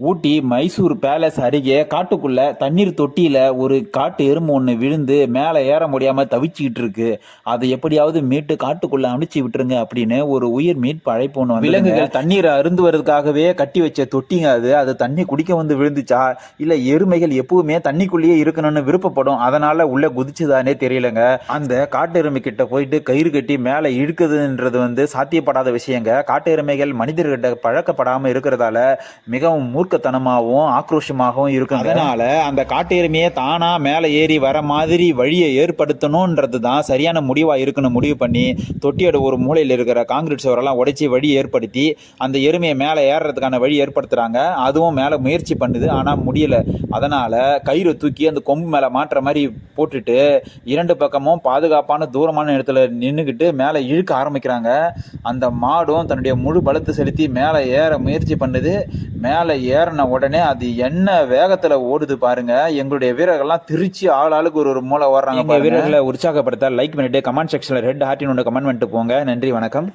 ஊட்டி Mysore palace அருகே காட்டுக்குள்ள தண்ணீர் தொட்டியில ஒரு காட்டு எறும்பு ஒன்று விழுந்து மேலே ஏற முடியாம தவிச்சுக்கிட்டு இருக்கு. அதை எப்படியாவது மீட்டு காட்டுக்குள்ள அனுப்பிச்சு விட்டுருங்க அப்படின்னு ஒரு உயிர் மீட்பு அழைப்பு ஒன்று விலங்குகள் தண்ணீரை அருந்துவதற்காகவே கட்டி வச்ச தொட்டிங்க அது. அது தண்ணி குடிக்க வந்து விழுந்துச்சா? இல்ல எருமைகள் எப்பவுமே தண்ணிக்குள்ளேயே இருக்கணும்னு விருப்பப்படும். அதனால உள்ள குதிச்சுதானே தெரியலங்க. அந்த காட்டு எருமை கிட்ட போயிட்டு கயிறு கட்டி மேலே இழுக்குதுன்றது வந்து சாத்தியப்படாத விஷயங்க. காட்டு எருமைகள் மனிதர்கிட்ட பழக்கப்படாம இருக்கிறதால மிகவும் மூர்க்கத்தனமாகவும் ஆக்ரோஷமாகவும் இருக்கும் அதனால அந்த காட்டு எருமையை தானா மேலே ஏறி வர மாதிரி வழியை ஏற்படுத்தணுன்றது தான் சரியான முடிவாக இருக்குன்னு முடிவு பண்ணி தொட்டியோட ஒரு மூலையில் இருக்கிற காங்கிரீட் சுவரெல்லாம் உடைச்சி வழி ஏற்படுத்தி அந்த எருமையை மேலே ஏறுறதுக்கான வழி ஏற்படுத்துகிறாங்க அதுவும் மேலே முயற்சி பண்ணுது ஆனால் முடியல. அதனால் கயிறு தூக்கி அந்த கொம்பு மேலே மாட்டுற மாதிரி போட்டுட்டு இரண்டு பக்கமும் பாதுகாப்பான தூரமான இடத்துல நின்றுக்கிட்டு மேலே இழுக்க ஆரம்பிக்கிறாங்க. அந்த மாடும் தன்னுடைய முழு பலத்தை செலுத்தி மேலே ஏற முயற்சி பண்ணுது. மேலே ஏ ஏறின உடனே அது என்ன வேகத்தில் ஓடுது பாருங்க. எங்களுடைய வீரர்கள்லாம் திருச்சி ஆள் ஆளுக்கு ஒரு ஒரு மூளை ஓடுறாங்க வீரர்களை உற்சாகப்படுத்த லைக் பண்ணிட்டு கமெண்ட் செக்ஷனில் ரெட் ஹார்ட்டின் ஒன்று கமெண்ட் பண்ணிட்டு போங்க. நன்றி வணக்கம்.